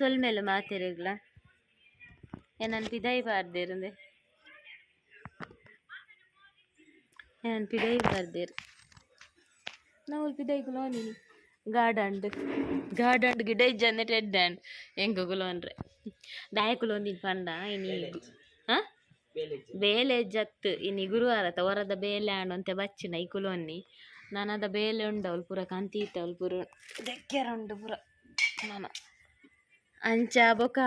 ಸೊಲ್ಮೇಲೆ ಮಾತಿರಗ್ಲ ಏನನ್ ಪಿದೈ ಬಾರ್ದೇರಂದೆ? ಏನನ್ ಪಿದೈ ಬಾರ್ದೇರು? ನಾವು ಪಿದೈ ಕುಲೋನಿನಿ ಗಾರ್ಡಂಡ್ ಗಾರ್ಡಂಡ್ ಗಿಡ ಇಜ್ಜಂದೆ ಟೆಡ್ಡಂಡ್. ಹೆಂಗ ಕುಲೋನ್ರೆ ದಾಯ ಕುಲೋಂದಿನ ಪಂಡ, ಇನಿ ಹಾ? ಬೇಲೆ ಜತ್ತು ಇನಿ ಗುರುವಾರ ಹೊರದ ಬೇಲೆ ಆಂಡ್ ಅಂತೆ ಬಚ್ಚಿನ ಈ ಕುಲೋನಿ ನನದ ಬೇಲೆ ಉಂಡವಳು ಪೂರ ಕಂತೀತವಳು ಪೂರ ದೆಕ್ಕೆರ ಉಂಡು ಪೂರ. ನಾನ. ಅಂಚ ಬೊಕ?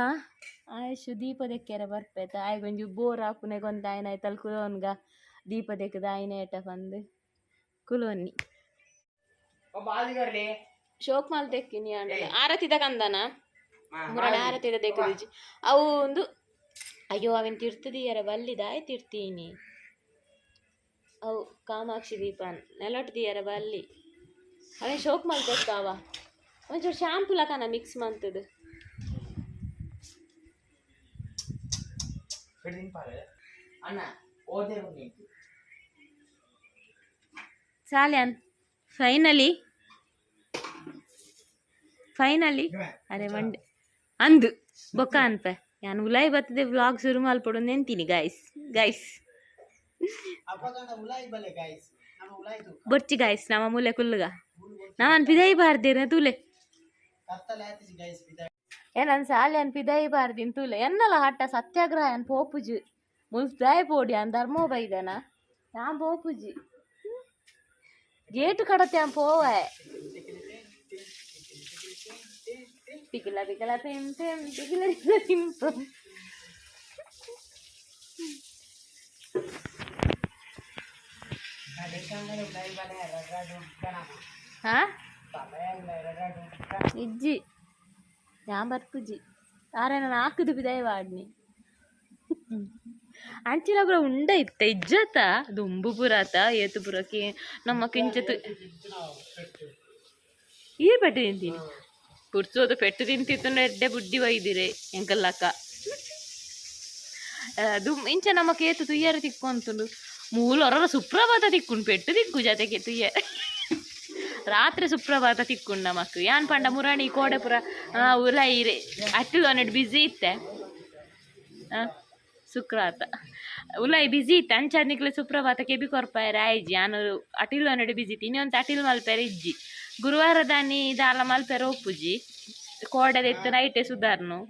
ಆಯುಷ್ ದೀಪ ದೆಕ್ಕೆರೆ ಬರ್ಪೇತ. ಆಯ್ಗ ಒಂಜಿ ಬೋರ್ ಹಾಪುನೆಗ್ ಒಂದ್ ಆಯ್ನ ಆಯ್ತಲ್ ಕುಲೋನ್ಗ. ದೀಪ ದೆಕ್ಕದ ಆಯ್ನ ಏಟ ಬಂದು ಕುಲೋನ್ನಿ. ಶೋಕ್ ಮಾಲ್ ತೆಕ್ಕಿನಿ ಅಂಡಲ ಆರತಿದ ಕಂದನ? ಮುರಳಿ ಆರತಿದ ತೆಕ್ಕದಿಜ್ಜಿ ಅವು ಒಂದು ಅಯ್ಯೋ ಅವಿನ್ ತಿರ್ತದಿಯರ ಬಲ್ಲಿದಾಯ್ ತಿರ್ತೀನಿ. ಅವು ಕಾಮಾಕ್ಷಿ ದೀಪನ್. ನೆಲೊಟ್ದಿಯರ ಬಲ್ಲಿ. ಅವನ್ ಶೋಕ್ ಮಾಲ್ ತೆಕ್ಕಾವ? ಒಂಚೂರು ಶಾಂಪು ಲಕನ ಮಿಕ್ಸ್ ಮಂತದು ಅಣ್ಣ ಓದೇ ಉಂಟು ಸಾಲ್ಯಾನ್ ಫೈನಲಿ ಫೈನಲಿ ಅರೆ ಮಂಡೆ ಅಂದು ಬೊಕ್ಕ ಅನ್ಪ. ನಾನು ಉಲಾಯಿ ಬರ್ತದೆ ವ್ಲಾಗ್ ಶುರು ಮಲ್ಪಡು ನೆಂತೀನಿ ಗಾಯ್ಸ್ ಗಾಯ್ಸ್ ಬೊಚ್ಚಿ ಗಾಯ್ಸ್ ನಮ್ಮ ಮೂಲೆ ಕುಲ್ಲುಗ. ನಾವನ್ ಪಿದೈ ಬಾರ್ದೇನ ತೂಲೆ. ಕತ್ತಲೆ ಆತಿಸಿ ಗೈಸ್ ಬಿದ ಏನನ್ ಸಾಲ್ಯಾನ್ ಪಿದೈ ಬಾರ್ದಿನ್ ತೂಲೆ ಎನ್ನಲ ಹಟ್ಟ ಸತ್ಯಾಗ್ರಹ ಅನ್ ಪೋಪುಜಿ ಮುಲ್ದಾಯ ಪೋಡಿ ಅನ್ ಧರ್ಮ ಬೈದನ ಯಾನ್ ಪೋಪುಜಿ ಗೇಟ್ ಕಡತೆ ಅನ್ ಪೋವೆ ಪಿಕಿಲ ಪಿಕಿಲ ಪಿಂ ಪಿಂ ಪಿಕಿಲ ಪಿಕಿಲ ಪಿಂ ಪಿಂ ಆರೆ ನಾನು ಹಾಕುದು ಬಿದಾಯ ವಾಡ್ನಿ ಅಂಚಿನ ಪುರ ಉಂಡ ಇತ್ತ ಇಜ್ಜತ ದುಂಬು ಪುರಾತ ಏತು ಪುರಕ್ಕೆ ನಮ್ಮ ಕಿಂಚತ್ ಈ ಪೆಟ್ಟು ತಿಂತೀನಿ ಕುರ್ಸೋದು ಪೆಟ್ಟು ತಿಂತಿತ್ತು ಎಡ್ಡೆ ಬುಡ್ಡಿ ಒಯ್ದಿರೆ ಎಂಕಲ್ಲಕ್ಕ ಅದು ಇಂಚ ನಮ್ಮ ಕೇತು ತುಯ್ಯರ ತಿಕ್ಕೊಂತುಂಡು ಮೂಲೊರರ ಸುಪ್ರಭಾತ ತಿಕ್ಕುಂಡು ಪೆಟ್ಟು ತಿಕ್ಕು ಜೊತೆಗೆ ತುಯ್ಯ ತಿಕ್ಕೊಂಡು ನಮಕ್ ಯಾನ್ ಪಂಡ ಮುರಾಣಿ ಕೋಡೆಪುರ ಆ ಉಲ ಇರೆ ಅಟ್ಟಿಲು ಅನ್ನಟ್ಟು ಬಿಸಿ ಇತ್ತೆ. ಆ, ಸುಕ್ರಾತ. ಉಲಾಯಿ ಬಿಸಿ ಇತ್ತೆ. ಅಂಚಾದ್ನಿಕ್ಲೆ ಸುಪ್ರಭಾತ ಕೆಬಿ ಕೊರ್ಪಾಯರೆ ಆಯ್ಜಿ ನಾನು ಅಟಿಲ್ ಅನ್ನಡು ಬಿಸಿ ಇತ್ತು. ಇನ್ನೊಂದು ಅಟಿಲ್ ಮಲ್ಪೆರೆ ಇಜ್ಜಿ. ಗುರುವಾರ ದಾನಿ ದಾಲ ಮಲ್ಪೆರೆ ಒಪ್ಪುಜಿ ಕೋಡೆದ ಎತ್ತು ನೈಟೆ ಸುಧಾರ್ನು.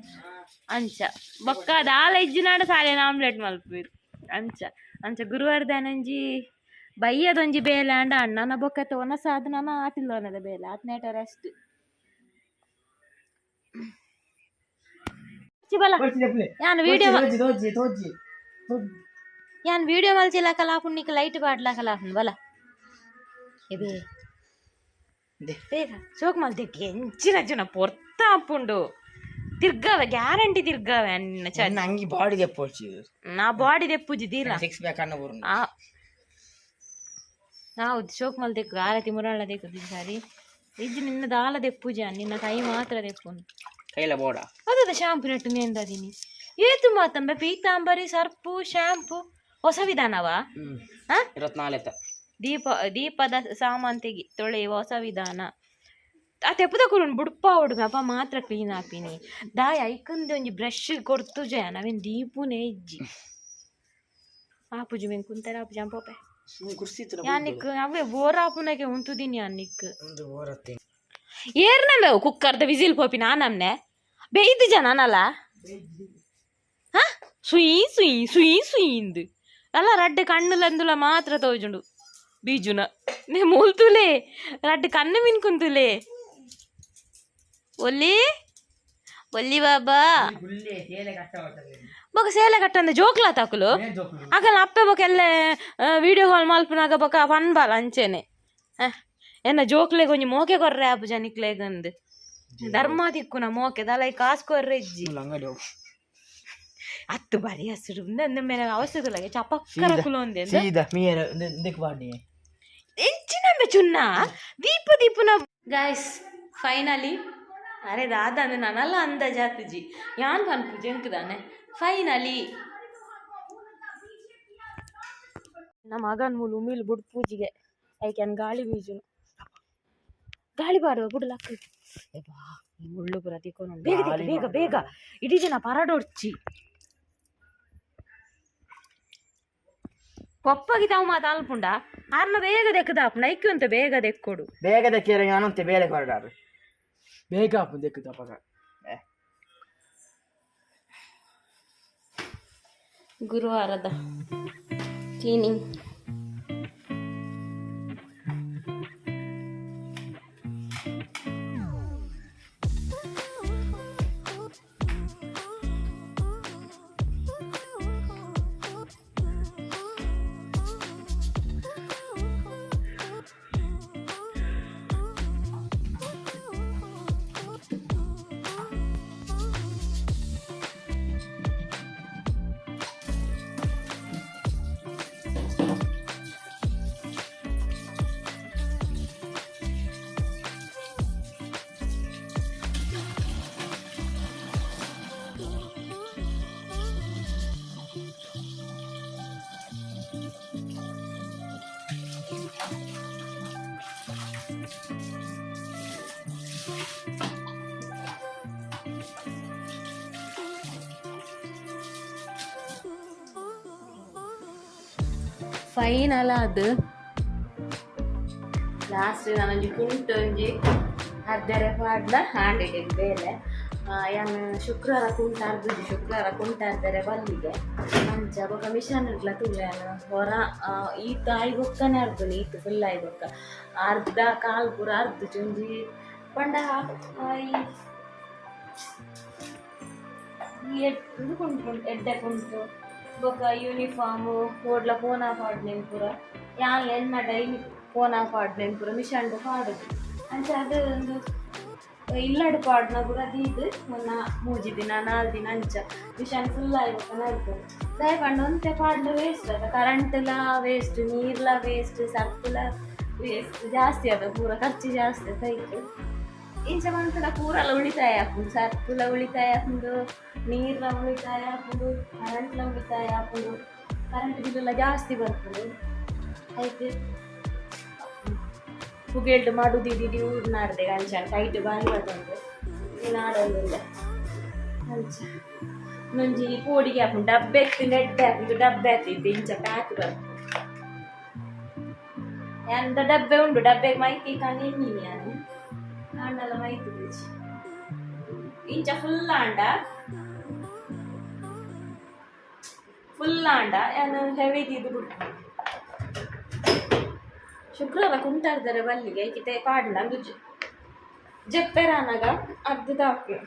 ಅಂಚ. ಬೊಕ್ಕ ದಾಲ ಇಜ್ಜಿನಾಡ ಸಾಲೆ ಆಮ್ಲೆಟ್ ಮಲ್ಪೇರು ಅಂಚ. ಅಂಚ ಗುರುವಾರ ದಾನಂಜಿ ಬಯ್ಯದೊಂಜಿ ಬೇಲೆ ಅಂಡ ಅಣ್ಣನ ಬೊಕ್ಕತ್ತ ಒನ ಸಾಧನನ ಆಟಿಲ್ಲೋನದ ಬೇಲೆ ಆತ್ನೇಟ ರೆಸ್ಟ್ ಬಲ ಯಾನ್ ವಿಡಿಯೋ ತೋಜಿ ತೋಜಿ ತೋಜಿ ಯಾನ್ ವಿಡಿಯೋ ಮಲ್ಚಿಲಾಕಲ ಹಾಪುಂಡು ನಿಕ್ ಲೈಟ್ ಬಾಡ್ಲಾಕಲ ಹಾಪುಂಡು ಬಲ ಎಬೇ ದೆ. ಬೇಗ ಸೋಕ್ ಮಲ್ತೆ ಎಂಚಿನ ಜನ ಪೊರ್ತ ಹಾಪುಂಡು ತಿರ್ಗವೆ ಗ್ಯಾರಂಟಿ ತಿರ್ಗವೆ ಅನ್ನ ಚ ಚೆನ್ನ ಅಂಗಿ ಬಾಡಿಗೆ ಪೋಚಿ ನಾ ಬಾಡಿ ದೆಪ್ಪುಜಿ ನಾವು ಶೋಕ್ ಮಲ್ ತೆಕ್ಕು ಆರತಿ ಮುರಾಳ ತೆಕ್ಕುದು ಸಾರಿ. ಇಜ್ಜಿ ನಿನ್ನ ದಾಲ ದೆಪ್ಪುಜ ನಿನ್ನ ಕೈ ಮಾತ್ರ ದೆಪ್ಪುನು ಕೈಲ ಬೋಡ. ಅದದ ಶಾಂಪು ನೆಟ್ಟು ನೆಂದದಿನಿ ಏತು ಮಾತಂಬೆ ಪೀತಾಂಬರಿ ಸರ್ಪು ಶಾಂಪು ಹೊಸ ವಿಧಾನವಾ? ದೀಪ ದೀಪದ ಸಾಮಾಂತಿಗೆ ತೊಳೆಯುವ ಹೊಸ ವಿಧಾನ. ಆ ತೆಪ್ಪದ ಕುರುಣ್ ಬುಡ್ಪ ಹುಡುಗ ಅಪ್ಪ ಮಾತ್ರ ಕ್ಲೀನ್ ಆಪಿನಿ ದಾಯ ಐಕಂದು ಒಂಜಿ ಬ್ರಷ್ ಕೊಡ್ತು ಜಯ ನಾವೇನು ದೀಪುನೇ ಇಜ್ಜಿ. ಆಪುಜಿ ಮೆನ್ ಕುಂತರ ಅಪ್ಪ ಕುರ್ಸಿ ಯಾನಿಕ್ ಅವೇ ಬೋರ್ ಆಪುನಗೆ ಉಂತುದಿನಿ ಯಾನಿಕ್ ಒಂದು ಕುಕ್ಕರ್ ದ ಕುಕ್ಕರ್ದ ವಿಸಿಲ್ ಪೋಪಿ ನಾನಮ್ನೆ ಬೇಯ್ದು ಜನನಲ್ಲ ಹಾ? ಸುಯಿ ಸುಯಿ ಸುಯಿ ಸುಯಿಂದು ಅಲ್ಲ ರಡ್ಡ್ ಕಣ್ಣುಲಂದುಲ ಮಾತ್ರ ತೋಜುಂಡು ಬೀಜುನ. ನೇ ಮೂಲ್ತುಲೆ ರಡ್ಡ್ ಕಣ್ಣು ಮಿನ್ಕುಂತುಲೆ ಒಲ್ಲಿ ಒಲ್ಲಿ ಬಾಬಾ. ಗುಲ್ಲೆ ತೇಲೆ ಕಷ್ಟ ಮಾಡ್ತಾರೆ ಬೊಕ ಸೇಲೆ ಕಟ್ಟಂದ ಜೋಕ್ಲಾ ತಕುಲು? ಆಗಲ್ಲ ಅಪ್ಪೆ ಬೊಕ ಎಲ್ಲ ವಿಡಿಯೋ ಕಾಲ್ ಮಲ್ಪನಾಗ ಬೊಕ ಪನ್ಬಾಲ ಅಂಚೆನೆ. ಹ, ಎನ್ನ ಜೋಕ್ಲೆಗ್ ಒಂಜಿ ಮೋಕೆ ಕೊರ್ರೆ ಆಪು ಜನಿಕ್ಲೆಗಂದು ಧರ್ಮ ತಿಕ್ಕುನ ಮೋಕೆ ದಲೈ ಕಾಸು ಕೊರ್ರೆ ಇಜ್ಜಿ. ಅಂಗಡಿ ಹೋಗು. ಅತ್ತು ಬರಿ ಹಸಿರು ನನ್ನ ಮೇಲೆ ಅವಶ್ಯಕಲಾಗೆ ಚಪಕ್ಕರ ಕುಲೊಂದೆ ಸೀದಾ ಮೀರ ಇದಕ್ಕೆ ಬಾಡಿ ಎಂಚಿನಂಬೆ ಚುನ್ನ. ದೀಪ ದೀಪನ ಗಾಯ್ಸ್ ಫೈನಲಿ ಅರೆ ದಾದಂದು ನನಲ್ಲ ಅಂದ ಜಾತುಜಿ ಯಾನ್ ಪನ್ಪು ಜಂಕ್ದಾನೆ ಫೈನಲಿ ನಮ್ಮ ಮಗನ್ ಮೂಲು ಉಮಿಲ್ ಬುಡ್ ಪೂಜಿಗೆ. ಐಕೆನ್ ಗಾಳಿ ಬೀಜು ಗಾಳಿ ಬಾಡುವ ಬುಡ್ ಲಕ್ಕ ಮುಳ್ಳು ಪುರ ತಿಕ್ಕೊಂಡು ಬೇಗ ಬೇಗ ಬೇಗ. ಇಡೀ ಜನ ಪರಡೊಡ್ಚಿ ಪಪ್ಪಗೆ ತಾವು ಮಾತು ಅಲ್ಪುಂಡ ಆರ್ನ ಬೇಗ ದೆಕ್ಕದಾಪುಂಡ ಐಕ್ಕು ಅಂತ ಬೇಗ ದೆಕ್ಕೊಡು ಬೇಗ ದಕ್ಕಿರ ನಾನಂತೆ ಬೇರೆ ಹೊರಡಾರು ಬೇಗ ಆಪು ದೆಕ್ಕುದು ಗುರುವಾರದ ಕ್ಲೀನಿಂಗ್ ಫೈನಲ್ ಅದು ಲಾಸ್ಟ್ ನಾನು ಕುಂಟು ಒಂಜಿ ಅರ್ಧರೆ ಪಾಡ್ಲ ಹಾಂಡಿಗೆ ಬೇಲೆ ಯಾನ್ ಶುಕ್ರವಾರ ಕುಂಟ ಅರ್ಧದು ಶುಕ್ರವಾರ ಕುಂಟ ಅರ್ಧರೆ ಬಂದಿದೆ ಅಂಚ ಬೊಕ ಮಿಷನ್ ಇಟ್ಲ ತುಲೆ ಹೊರ ಈತ ಐಗೊಕ್ಕನೆ ಅರ್ಧನಿ ಈತ ಫುಲ್ ಐಗೊಕ್ಕ ಅರ್ಧ ಕಾಲ್ ಪೂರ ಅರ್ಧ ಚುಂಜಿ ಪಂಡ ಈ ಎಡ್- ಕುಂಟು ಎಡ್ಡೆ ಕುಂಟು ಬೊಕ ಯೂನಿಫಾರ್ಮು ಓಡ್ಲ ಪೋನ ಪಾಡ್ನೆನ್ ಪೂರ. ಯಾನ್ ಎನ್ನ ಡೈಲಿ ಪೋನ ಪಾಡ್ನೆನ್ ಪೂರ ಮಿಷನ್ಡು ಪಾಡುದು ಅಂಚ ಅದು ಒಂದು, ಇಲ್ಲಡು ಪಾಡ್ನ ಪೂರ ದೀದು ಮೊನ್ನ ಮೂಜಿ ದಿನ, ನಾಲ್ ದಿನ ಅಂಚ ಮಿಷನ್ ಫುಲ್ ಆಯ್ಬೇಕು ನಡ್ತದೆ ದಯ ಪಂಡ ಒಂತೆ ಪಾಡ್ಲ ವೇಸ್ಟ್ ಅದ. ಕರೆಂಟ್ಲ ವೇಸ್ಟ್ ನೀರ್ಲ ವೇಸ್ಟ್ ಸರ್ಕ್ಲ ವೇಸ್ಟ್ ಜಾಸ್ತಿ ಅದ ಪೂರ, ಖರ್ಚು ಜಾಸ್ತಿ ಕೈಗೆ ಇಂಚ ಮಂತಲ ಪೂರಲ ಉಳಿತಾಯ ಹಾಕೊಂಡು ಸರ್ಪುಲ ಉಳಿತಾಯ ಹಾಕೊಂಡು ನೀರ್ಲ ಉಳಿತಾಯ ಹಾಕೊಂಡು ಕರೆಂಟ್ಲ ಉಳಿತಾಯ ಹಾಕೊಂಡು ಕರೆಂಟ್ ಬಿಲ್ ಎಲ್ಲ ಜಾಸ್ತಿ ಬರ್ತದೆ ಆಯ್ತು ಪುಗೆಲ್ಡ್ ಮಾಡುದು ಇಡೀ ಊರ್ ನಾಡ್ದೆ ಅಂಚ ಟೈಟ್ ಬಾರಿ ಬರ್ತಂತೆ ನಾಡಲ್ಲ ಅಂಚ ಮುಂಜಿ ಪೋಡಿಗೆ ಹಾಕೊಂಡು ಡಬ್ಬೆ ಎತ್ತಿ ನೆಡ್ಡೆ ಹಾಕೊಂಡು ಡಬ್ಬೆ ಎತ್ತಿದ್ದು ಇಂಚ ಪ್ಯಾಕ್ ಬರ್ತದೆ ಎಂತ ಡಬ್ಬೆ ಉಂಟು ಡಬ್ಬೆಗೆ ಮೈತಿ ಕಾಣಿ ನಾನು ಆಂಡಲ ಮೈತು ಬಿಚ್ಚಿ ಇಂಚ ಫುಲ್ ಆಂಡ. ಫುಲ್ ಆಂಡ. ಏನು ಹೆವಿ ಇದು ಬಿಟ್ಟು ಶುಕ್ರವಾರ ಕುಂಟಾಡ್ತಾರೆ ಬಲ್ಲಿಗೆ. ಕಿತೆ ಪಾಡ್ಲ ಬುಜ್ ಜಪ್ಪೆರಾನಾಗ ಅರ್ಧದ ಹಾಕಿ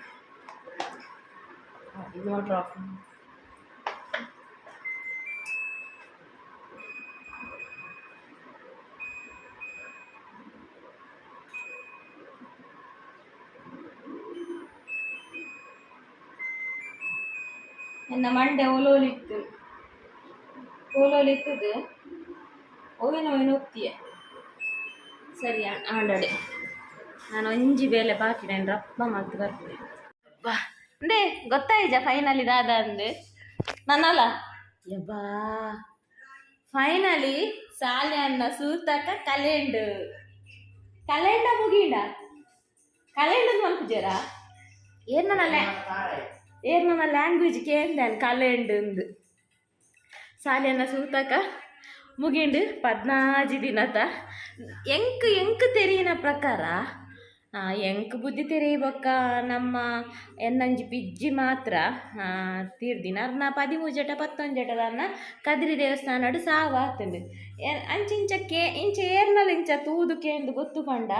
ನೋಡ್ರ ನನ್ನ ಮಂಡೆ ಒಲೋಲಿತ್ತು ಒಲೋಲಿತ್ತದು ಓವಿನ ಓವಿನ ಒತ್ತಿಯ ಸರಿ ಆಂಡಡೆ. ನಾನು ಒಂಜಿ ಬೇಲೆ ಬಾಕಿ ನಾನು ರಪ್ಪ ಮತ್ತು ಬರ್ತದೆ. ಬಾ ಅಂದೇ ಗೊತ್ತಾಯ್ಜ ಫೈನಲ್ ಇದಾದ ಅಂದೆ? ನನ್ನಲ್ಲ? ಯಬ್ಬಾ. ಫೈನಲಿ ಸಾಲೆ ಅನ್ನ ಸೂತಕ ಕಲೆಂಡ್. ಕಲೆಂಡ ಮುಗೀಂಡ? ಕಲೆಂಡು ಜರ ಏನ್ ನನ್ನ ನನ್ನ ಲ್ಯಾಂಗ್ವೇಜ್ ಕೇಂದ್ಯಾನ್ ಕಲೆಂಡು ಸಾಲಿಯನ್ನ ಸೂತಕ ಮುಗಿಂಡು ಪದ್ನಾಜಿ ದಿನದ ಎಂಕ್ ಎಂಕ್ ತೆರೀನ ಪ್ರಕಾರ ಎಂಕ್ ಬುದ್ಧಿ ತೆರೆಯುವಕ್ಕ ನಮ್ಮ ಎನ್ನಂಜಿ ಪಿಜ್ಜಿ ಮಾತ್ರ. ತೀರ್ದಿನ ಅರ್ನ ಪತ್ತೊಂದು ಜಟದನ್ನ ಕದ್ರಿ ದೇವಸ್ಥಾನಡು ಸಾವಾತಂದು. ಅಂಚ ಕೇ ಇಂಚ ಏರ್ನಲ್ ಇಂಚ ತೂದು ಕೇಂದು ಗೊತ್ತುಕೊಂಡ.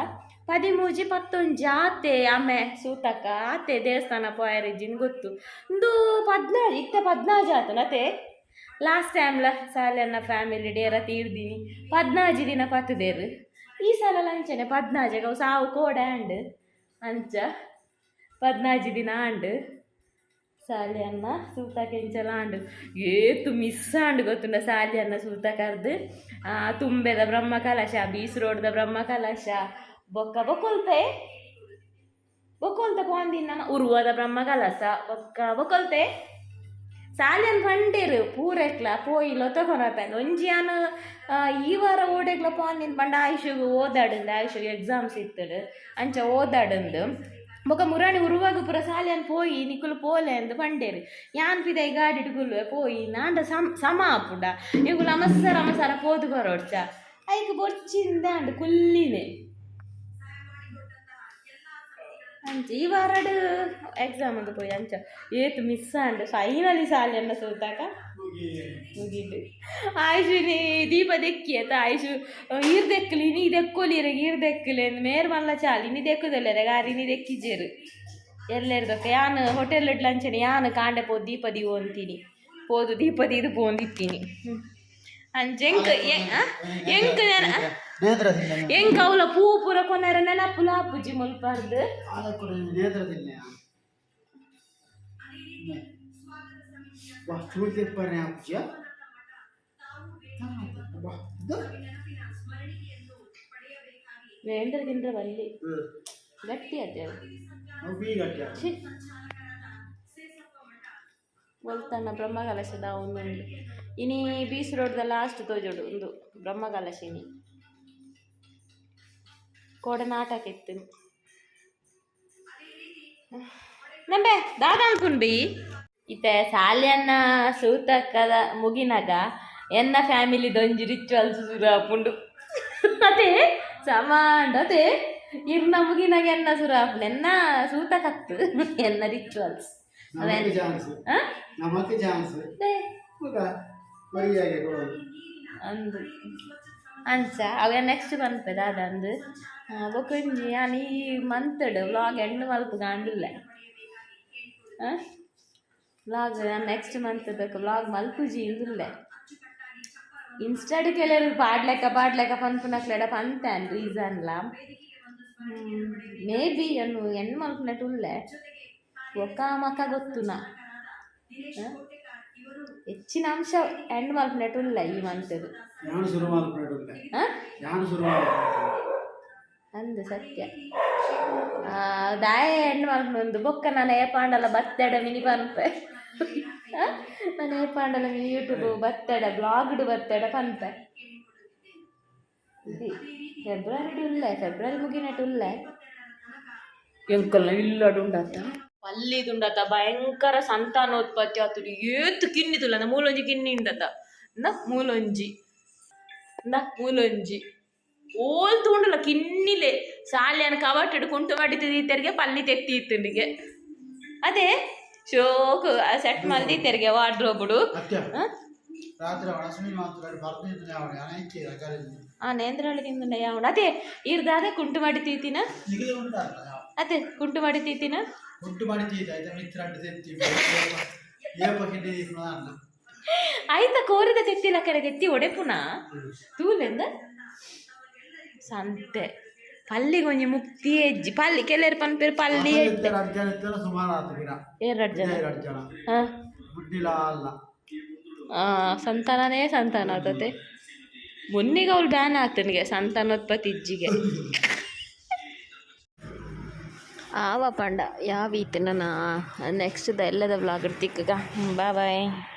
ಪದಿಮೂಜಿ ಪತ್ತೊಂಜಿ ಆತೆ ಆಮೆ ಸೂತಕ ಆತೆ ದೇವಸ್ಥಾನ ಪೋಯರಿಜಿನ್ ಗೊತ್ತು ಇಂದು ಪದ್ನಾಜಿ ಇತ್ತ ಪದ್ನಾಜಿ ಆತು ನತೆ ಲಾಸ್ಟ್ ಟೈಮ್ಲ ಸಾಲನ್ನ ಫ್ಯಾಮಿಲಿ ಡೇರ ತೀರ್ದಿನಿ ಪದ್ನಾಜಿ ದಿನ ಪತ್ತದೇರು ಈ ಸಲ ಲಂಚನೆ ಪದ್ನಾಜಿಗ ಸಾವು ಕೋಡ ಅಂಡ್ ಅಂಚ ಪದ್ನಾಜಿ ದಿನ ಆಂಡ್ ಸಾಲಿ ಅನ್ನ ಸೂತ ಕೆಂಚಲ ಆಂಡು ಏತು ಮಿಸ್ ಆಂಡು ಗೊತ್ತುಂಡ ಸಾಲಿ ಅನ್ನ ಸೂತ ಕರ್ದು ತುಂಬೆದ ಬ್ರಹ್ಮ ಕಲಶ ಬೀಸ್ ರೋಡ್ದ ಬ್ರಹ್ಮ ಕಲಶ ಬೊಕ್ಕ ಬೊಕೊಲ್ತೆ ಬೊಕೊಲ್ತ ಪೋಂದಿನ ಉರುವದ ಬ್ರಹ್ಮ ಕಲಸ ಬೊಕ್ಕ ಬೊಕೊಲ್ತೆ ಸಾಲಿಯನ್ ಪಂಡೇರು ಪೂರೆಕ್ಲ ಪೋಯಿಲ ತಗೊನಪೆನ್ ಒಂಜಿಯಾನ ಈ ವಾರ ಓಡೆಕ್ಲ ಪೋಂದಿನ ಪಂಡ ಆಯುಷಗ್ ಓದಾಡಂದು ಆಯುಷಗ್ ಎಕ್ಸಾಮ್ಸ್ ಇತ್ತಡು ಅಂಚ ಓದಾಡಂದು ಬೊಕ ಮುರಾಣಿ ಉರುವಾಗ ಪೂರ ಸಾಲಿಯನ್ ಪೋಯಿ ನಿಕುಲು ಪೋಲೆ ಅಂದ್ ಪಂಡೇರು ಯಾನ್ ಪಿದಾಯಿ ಗಾಡಿ ಇಟ್ಕುಲು ಪೋಯಿ ನಾಂಡ ಸಮ ಸಮ ಆಪುಂಡ ಇವುಗಳು ಅಮಸರ ಅಮಸರ ಪೋದು ಬರೋಡ್ಚ ಐಕ್ ಬೊಚ್ಚಿಂದ ಅಂಡ್ ಕುಲ್ಲಿನೆ ಅಂಚ, ಈ ವಾರಡ್ ಎಕ್ಸಾಮ್ ಅಂದು ಪೋಯಿ ಅಂಚ. ಏತು ಮಿಸ್ ಅಂಡ್ ಫೈನಲಿ ಸಾಲಿಯನ್ನ ಸೋತಾಕ? ಮುಗೀತು. ಆಯುಷುನಿ ದೀಪ ದೆಕ್ಕಿ ಆಯ್ತ? ಆಯುಷು, ಈರ್ ದೆಕ್ಕಲಿ, ನೀ ದೆಕ್ಕೋಲಿರ ಈರ್ ದೆಕ್ಕಲಿ ಅಂದ್ ಮೇರ್ ಮಲ್ಲ ಚಾಲಿ, ನೀ ದೆಕ್ಕುದಲ್ಲರ ಗಾರಿ ನೀ ದೆಕ್ಕಿಜೇರು ಎಲ್ಲೆರ್ದಕ್ಕ ಯಾನ್ ಹೋಟೆಲ್ ಲಂಚನೆ ಯಾನ್ ಕಾಂಡೆ ಪೋ ದೀಪ ದಿವು ಅಂತೀನಿ. ಪೋದು ದೀಪ ದೀದು ಪೋಂದಿತ್ತೀನಿ ಅಂಚ, ಎಂಕ್, ಎ- ಆ? ಎಂಕ್ ನೆನ. ನೇತ್ರದಿಂದ ಎಂಕ್ ಅವಲ ಪೂ ಪೂರ ಕೊನೆರ ನೆನಪುಲ ಪೂಜಿ ಮುಲ್ಪಾರ್ದು ವಾ ಚೂಟಿ ಪರ್ನೆ ಇದು? ವೇಂದ್ರ ಗಿಂದ್ರ ಬಲ್ಲಿ ಗಟ್ಟಿ ಅದೇ ಅವು ಛೀ. ಬ್ರಹ್ಮಕಲಶದ ಇನಿ ಬೀಸ್ ರೋಡ್ದ ಲಾಸ್ಟ್ ತೋಜೋಡು ಒಂದು ಬ್ರಹ್ಮಕಲಶಿನಿ. ಕೋಡ ನಾಟಕ ಇತ್ತು ನಂಬೆ ದಾದ ಅನ್ಕೊಂಡಿ ಇತ್ತೆ ಸಾಲ್ಯನ್ನ ಸೂತಕ್ಕದ ಮುಗಿನಾಗ ಎನ್ನ ಫ್ಯಾಮಿಲಿ ದೊಂಜಿ ರಿಚುವಲ್ಸ್ ಸುರು ಹಾಪುಂಡು ಅದೇ ಸಮಾಂಡ್ ಅದೇ ಇರ್ನ ಮುಗಿನಾಗ ಎನ್ನ ಸುರು ಹಾಪುಂಡು ಎನ್ನ ಸೂತಕತ್ತು ಎನ್ನ ರಿಚುವಲ್ಸ್ ಅಂದು. ಅಂಚ ಅವ ನೆಕ್ಸ್ಟ್ ಬಂದ್ಪೆ ದಾದ ಅಂದು. ಬೊಕೊಂಜಿ ನಾನು ಈ ಮಂತಡ್ ವ್ಲಾಗ್ ಎಂಡ್ ಮಲ್ಪ ಗಾಂಡಿಲ್ಲ ವ್ಲಾಗ್ ನಾನು ನೆಕ್ಸ್ಟ್ ಮಂತ್ ವ್ಲಾಗ್ ಮಲ್ಪುಜಿ ಇಂದಿಲ್ಲ ಇನ್ಸ್ಟಾಡ್ ಕೆಲವರು ಪಾಡ್ಲೆಕ್ಕ ಪಾಡ್ಲೆಕ್ಕ ಪನ್ಪುನಕ್ಲೆಡ ಪಂತಾನ್ ರೀಸನ್ಲ ಮೇ ಬಿ ಅನ್ನು ಹೆಣ್ಣು ಮಲ್ಪನಟ್ಟು ಉಳ್ಳೆ ಒಕ್ಕ ಮಕ್ಕ ಗೊತ್ತುನ ಹ? ಹೆಚ್ಚಿನ ಅಂಶ ಹೆಣ್ಣು ಮಲ್ಪನಟ್ಟು ಉಳ್ಳೆ ಈ ಮಂತದು ಅಂದು ಸತ್ಯ. ಆ, ದಾಯ ಹೆಣ್ಣು ಮಲ್ಪನೊಂದು ಬೊಕ್ಕ ನಾನು ಏಪಾಂಡಲ ಬತ್ತಡ ಮಿನಿ ಪನ್ಪೆ. ನಾನು ಏಪಾಂಡಲ ಮಿನಿ ಯೂಟ್ಯೂಬ್ ಬತ್ತಡ ಬ್ಲಾಗ್ಡ್ ಬತ್ತಡ ಪನ್ಪೆ. February ಉಳ್ಳೆ February ಮುಗಿನಟ್ಟು ಉಳ್ಳೆ ಎಂಕಲ್ನ ಇಲ್ಲಡು ಉಂಡಾತ. ಪಲ್ಲಿದುಂಡತ ಭಯಂಕರ ಸಂತಾನೋತ್ಪತ್ತಿ ಆತುಡು ಏತು ಕಿನ್ನಿ ತುಲ್ಲ ಮೂಲೊಂಜಿ ಕಿನ್ನಿ ಉಂಡತ. ನ ಮೂಲೊಂಜಿ. ನ ಮೂಲೊಂಜಿ. ಓಲ್ ತೂಂಡಲ ಕಿನ್ನಿಲೆ ಶಾಲೆಯನ್ನು ಕವಟಿಡು ಕುಂಟು ಮಾಡಿತಿದ್ದಿತ್ತರಿಗೆ ಪಲ್ಲಿ ತೆತ್ತಿತ್ತುಂಡಿಗೆ ಅದೇ ಶೋಕು ಸೆಟ್ ಮಲ್ದಿತ್ತರಿಗೆ ವಾರ್ಡ್ರೋಬುಡು ಅತ್ಯ ರಾತ್ರಿ ಒಳಸಮಿ ಮಾತ್ರ ಬರ್ತಿದ್ದೆ ಅವಳು ಅನೇಕ ರಕಾಲಿಂದ ಆ ನೇಂದ್ರಳಿಗಿಂದ ಯಾವಣ ಅದೇ ಇರ್ದಾದೆ ಕುಂಟು ಮಾಡಿ ತೀತಿನ ನಿಗದಿ ಉಂಟಲ್ಲ ಅದೇ ಕುಂಟು ಮಾಡಿ ತೀತಿನ ಒಟ್ಟು ಮಾಡಿ ತೀತ ಆಯ್ತಾ ಮಿತ್ರ ಅಡ್ಡ ತೆತ್ತಿ ಏಪ ಕಿಡ್ಡಿ ಅನ್ನ ಆಯ್ತ ಕೋರಿದ ತೆತ್ತಿಲ ಕರೆ ತೆತ್ತಿ ಒಡೆಪುನ ತೂಲೆಂದ ಸಂತೆ. ಪಲ್ಲಿಗೆ ಒಂಜಿ ಮುಕ್ತಿ ಹೆಜ್ಜಿ. ಪಲ್ಲಿ ಕೆಲರು ಪನ್ಪೇರು ಪಲ್ಲಿ ಹೆಜ್ಜೆ. ಎರಡು ಜನ. ಹಾ? ಸಂತಾನನೇ ಸಂತಾನ ಆಗ್ತದೆ ಮೊನ್ನೆಗೆ ಅವ್ಳು ಬ್ಯಾನ್ ಆಗ್ತನಿಗೆ ಸಂತಾನೋತ್ಪತ್ತಿ ಇಜ್ಜಿಗೆ. ಆವ ಪಂಡ ಯಾವ ಈತನ ನೆಕ್ಸ್ಟ್ ಎಲ್ಲದ ವ್ಲಾಗ್ ತಿಕ್ಕ ಬಾಯ್ ಬಾಯ್